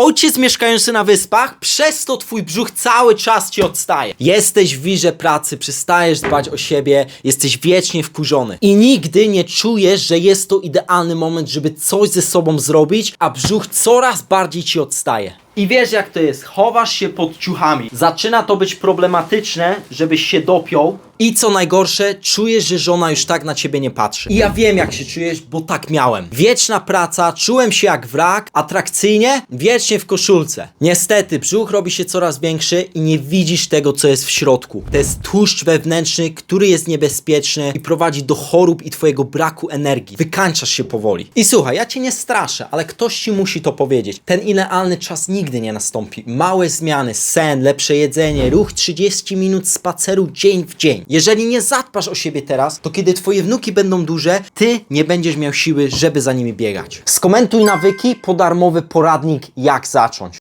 Ojciec mieszkający na wyspach, przez to twój brzuch cały czas ci odstaje. Jesteś w wirze pracy, przestajesz dbać o siebie, jesteś wiecznie wkurzony. I nigdy nie czujesz, że jest to idealny moment, żeby coś ze sobą zrobić, a brzuch coraz bardziej ci odstaje. I wiesz jak to jest, chowasz się pod ciuchami. Zaczyna to być problematyczne, żebyś się dopiął. I co najgorsze, czujesz, że żona już tak na ciebie nie patrzy. I ja wiem jak się czujesz, bo tak miałem. Wieczna praca, czułem się jak wrak, atrakcyjnie, wiecznie w koszulce. Niestety, brzuch robi się coraz większy i nie widzisz tego, co jest w środku. To jest tłuszcz wewnętrzny, który jest niebezpieczny i prowadzi do chorób i twojego braku energii. Wykańczasz się powoli. I słuchaj, ja cię nie straszę, ale ktoś ci musi to powiedzieć. Ten idealny czas nigdy nie nastąpi. Małe zmiany, sen, lepsze jedzenie, ruch 30 minut spaceru dzień w dzień. Jeżeli nie zadbasz o siebie teraz, to kiedy twoje wnuki będą duże, ty nie będziesz miał siły, żeby za nimi biegać. Skomentuj nawyki po darmowy poradnik jak zacząć.